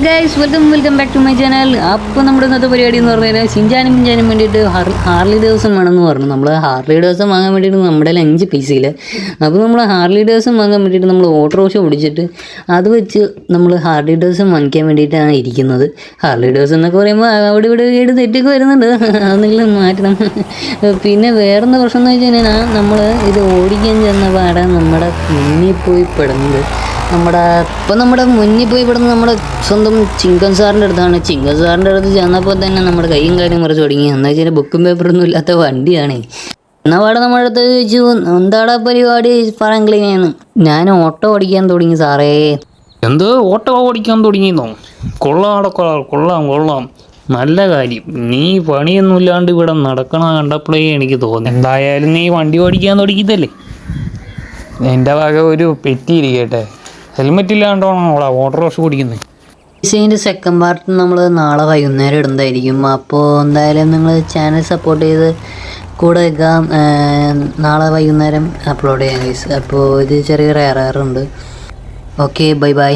Guys welcome welcome back to my channel അപ്പോൾ നമ്മുടെ ഇന്നത്തെ പരിപാടി എന്ന് പറഞ്ഞു കഴിഞ്ഞാൽ ചിഞ്ചാനും പിഞ്ചാനും വേണ്ടിയിട്ട് ഹാർലി ദിവസം വേണമെന്ന് പറഞ്ഞു. നമ്മൾ ഹാർലി ദിവസം വാങ്ങാൻ വേണ്ടിയിട്ട് നമ്മുടെ ലഞ്ച് അഞ്ച് പൈസ അപ്പോൾ നമ്മൾ ഹാർലി ദിവസം വാങ്ങാൻ വേണ്ടിയിട്ട് നമ്മൾ ഓട്ടോ ഷോ പിടിച്ചിട്ട് അത് വെച്ച് നമ്മൾ ഹാർലി ദിവസം വാങ്ങിക്കാൻ വേണ്ടിയിട്ടാണ് ഇരിക്കുന്നത്. ഹാർലി ദിവസം എന്നൊക്കെ പറയുമ്പോൾ അവിടെ ഇവിടെ വീട് തെറ്റൊക്കെ വരുന്നുണ്ട്. അതെങ്കിലും മാറ്റണം. പിന്നെ വേറൊന്ന് പ്രശ്നം എന്ന് വെച്ച് കഴിഞ്ഞാൽ നമ്മൾ ഇത് ഓടിക്കാൻ ചെന്ന പാടാണ് നമ്മുടെ മുന്നിൽ പോയി പെടുന്നത്. നമ്മുടെ ഇപ്പം നമ്മുടെ മുന്നിൽ പോയി ഇവിടുന്ന് നമ്മുടെ സ്വന്തം ചിങ്കൻ സാറിന്റെ അടുത്താണ്. ചിങ്കൻ സാറിന്റെ അടുത്ത് ചെന്നപ്പോൾ തന്നെ നമ്മുടെ കൈയും കാര്യം മറിച്ച് തുടങ്ങി എന്ന് വെച്ചാൽ ബുക്കും പേപ്പറൊന്നും ഇല്ലാത്ത വണ്ടിയാണ്. എന്നാ പാടെ നമ്മുടെ അടുത്ത് ചോദിച്ചു എന്താടാ പരിപാടി? പറങ്കിളിങ്ങന്ന് ഞാൻ ഓട്ടോ ഓടിക്കാൻ തുടങ്ങി സാറേ. എന്ത്? ഓട്ടോ ഓടിക്കാൻ തുടങ്ങിയെന്നോ? കൊള്ളാം കൊള്ളാം കൊള്ളാം കൊള്ളാം. നല്ല കാര്യം. നീ പണിയൊന്നും ഇല്ലാണ്ട് ഇവിടെ നടക്കണ കണ്ടപ്പോഴേ എനിക്ക് തോന്നി. എന്തായാലും നീ വണ്ടി ഓടിക്കാൻ തുടങ്ങിയതല്ലേ എന്റെ വക ഒരു പെറ്റിയിരിക്കട്ടെ ഹെൽമെറ്റ് ഇല്ലാണ്ടോ വാട്ടർ വാഷ് കുടിക്കുന്നത് ഇതിന്റെ സെക്കൻഡ് പാർട്ട് നമ്മൾ നാളെ വൈകുന്നേരം ഇടുന്നതായിരിക്കും. അപ്പോൾ എന്തായാലും നിങ്ങൾ ചാനൽ സപ്പോർട്ട് ചെയ്ത് കൂടെ വെക്കാം നാളെ വൈകുന്നേരം അപ്ലോഡ് ചെയ്യാം ഗൈസ് അപ്പോൾ ഇത് റയർ ഉണ്ട്. Okay bye bye